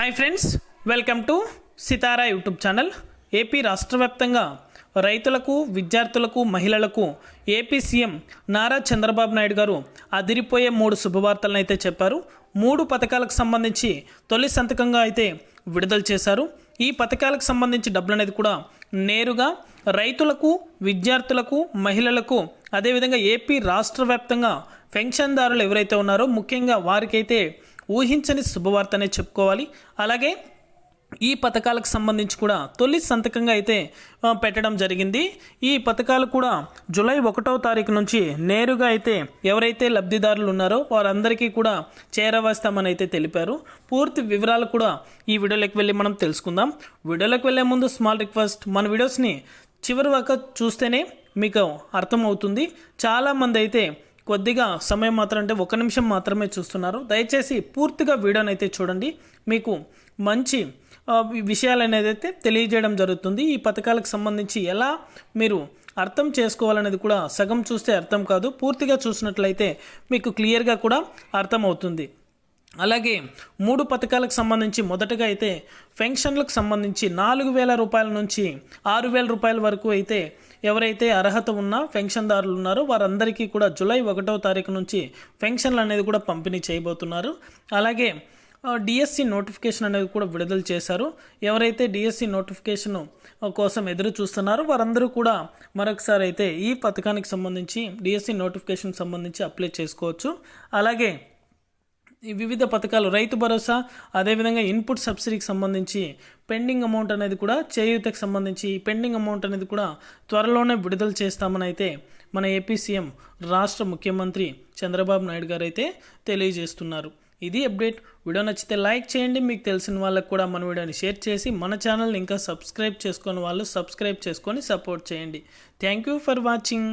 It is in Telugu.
Hi friends welcome to Sitara YouTube channel AP రాష్ట్ర వ్యాప్తంగా రైతులకు విద్యార్థులకు మహిళలకు ఏపీ సీఎం నారా చంద్రబాబు నాయుడు గారు అదిరిపోయే మూడు శుభవార్తలను అయితే చెప్పారు. మూడు పథకాలకు సంబంధించి తొలి సంతకంగా అయితే విడుదల చేశారు. ఈ పథకాలకు సంబంధించి డబ్బులు అనేది కూడా నేరుగా రైతులకు విద్యార్థులకు మహిళలకు అదేవిధంగా ఏపీ రాష్ట్ర వ్యాప్తంగా పెన్షన్దారులు ఎవరైతే ఉన్నారో ముఖ్యంగా వారికైతే ఊహించని శుభవార్తనే చెప్పుకోవాలి. అలాగే ఈ పథకాలకు సంబంధించి కూడా తొలి సంతకంగా అయితే పెట్టడం జరిగింది. ఈ పథకాలు కూడా జూలై ఒకటవ తారీఖు నుంచి నేరుగా అయితే ఎవరైతే లబ్ధిదారులు ఉన్నారో వారందరికీ కూడా చేరవేస్తామని అయితే తెలిపారు. పూర్తి వివరాలు కూడా ఈ వీడియోలోకి వెళ్ళి మనం తెలుసుకుందాం. వీడియోలోకి వెళ్ళే ముందు స్మాల్ రిక్వెస్ట్ మన వీడియోస్ని చివరి వరకు చూస్తేనే మీకు అర్థమవుతుంది. చాలామంది అయితే కొద్దిగా సమయం మాత్రం అంటే ఒక నిమిషం మాత్రమే చూస్తున్నారు. దయచేసి పూర్తిగా వీడియోని అయితే చూడండి. మీకు మంచి విషయాలు అనేది అయితే తెలియజేయడం జరుగుతుంది. ఈ పథకాలకు సంబంధించి ఎలా మీరు అర్థం చేసుకోవాలనేది కూడా సగం చూస్తే అర్థం కాదు. పూర్తిగా చూసినట్లయితే మీకు క్లియర్గా కూడా అర్థమవుతుంది. అలాగే మూడు పథకాలకు సంబంధించి మొదటగా అయితే పెన్షన్లకు సంబంధించి నాలుగు వేల రూపాయల నుంచి ఆరు వేల రూపాయల వరకు అయితే ఎవరైతే అర్హత ఉన్న పెన్షన్దారులు ఉన్నారో వారందరికీ కూడా జూలై ఒకటో తారీఖు నుంచి పెన్షన్లు అనేది కూడా పంపిణీ చేయబోతున్నారు. అలాగే డిఎస్సి నోటిఫికేషన్ అనేది కూడా విడుదల చేశారు. ఎవరైతే డిఎస్సి నోటిఫికేషన్ కోసం ఎదురు చూస్తున్నారో వారందరూ కూడా మరొకసారి అయితే ఈ పథకానికి సంబంధించి డిఎస్సి నోటిఫికేషన్ సంబంధించి అప్లై చేసుకోవచ్చు. అలాగే వివిధ పథకాలు రైతు భరోసా అదేవిధంగా ఇన్పుట్ సబ్సిడీకి సంబంధించి పెండింగ్ అమౌంట్ అనేది కూడా చేయూతకు సంబంధించి పెండింగ్ అమౌంట్ అనేది కూడా త్వరలోనే విడుదల చేస్తామని అయితే మన ఏపీ సీఎం రాష్ట్ర ముఖ్యమంత్రి చంద్రబాబు నాయుడు గారు అయితే తెలియజేస్తున్నారు. ఇది అప్డేట్. వీడియో నచ్చితే లైక్ చేయండి. మీకు తెలిసిన వాళ్ళకి కూడా మన వీడియోని షేర్ చేసి మన ఛానల్ని ఇంకా సబ్స్క్రైబ్ చేసుకొని వాళ్ళు సబ్స్క్రైబ్ చేసుకొని సపోర్ట్ చేయండి. Thank you for watching.